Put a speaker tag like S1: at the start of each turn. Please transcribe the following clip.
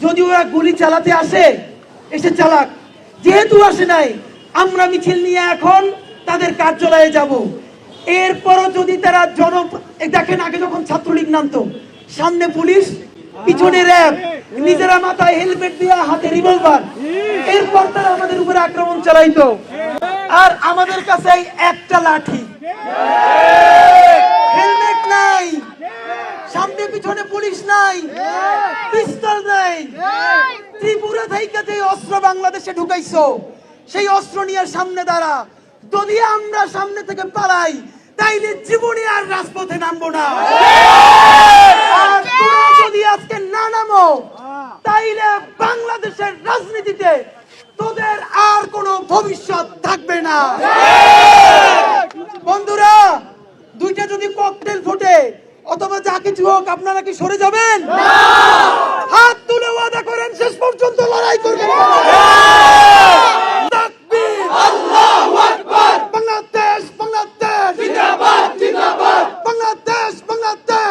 S1: যদি ওরা গুলি চালাতে আসে, এসে চালাক। যেহেতু আসে নাই, আমরা মিছিল নিয়ে এখন তাদের কার্যালয়ে যাব। এরপরও যদি তারা জন দেখেন আগে যখন ছাত্রলীগ নামতো, সামনে পুলিশ, পিছনে র্যাব, নিজেরা মাথায় হেলমেট দিয়ে, হাতে রিভলভার এরপর তারা আমাদের উপরে আক্রমণ চালাইতো। আর আমাদের কাছে একটা লাঠি হেলমেট নাই সামনে পিছনে পুলিশ নাই, পিস্তল নাই। ত্রিপুরা থেকে যে অস্ত্র বাংলাদেশে ঢুকাইছো, সেই অস্ত্র নিয়ে সামনে দাঁড়া। যদি আমরা সামনে থেকে পালাই, তাইলে জীবনে আর রাজপথে নামবো না। আর যদি আজকে না নামো, তাইলে বাংলাদেশের রাজনীতিতে তোদের আর কোনো ভবিষ্যৎ থাকবে না। বন্ধুরা বাকি যুবক আপনারা কি সরে যাবেন? হাত তুলে ওয়াদা করেন শেষ পর্যন্ত লড়াই করবেন। বাংলাদেশ বাংলাদেশ। বাংলাদেশ বাংলাদেশ।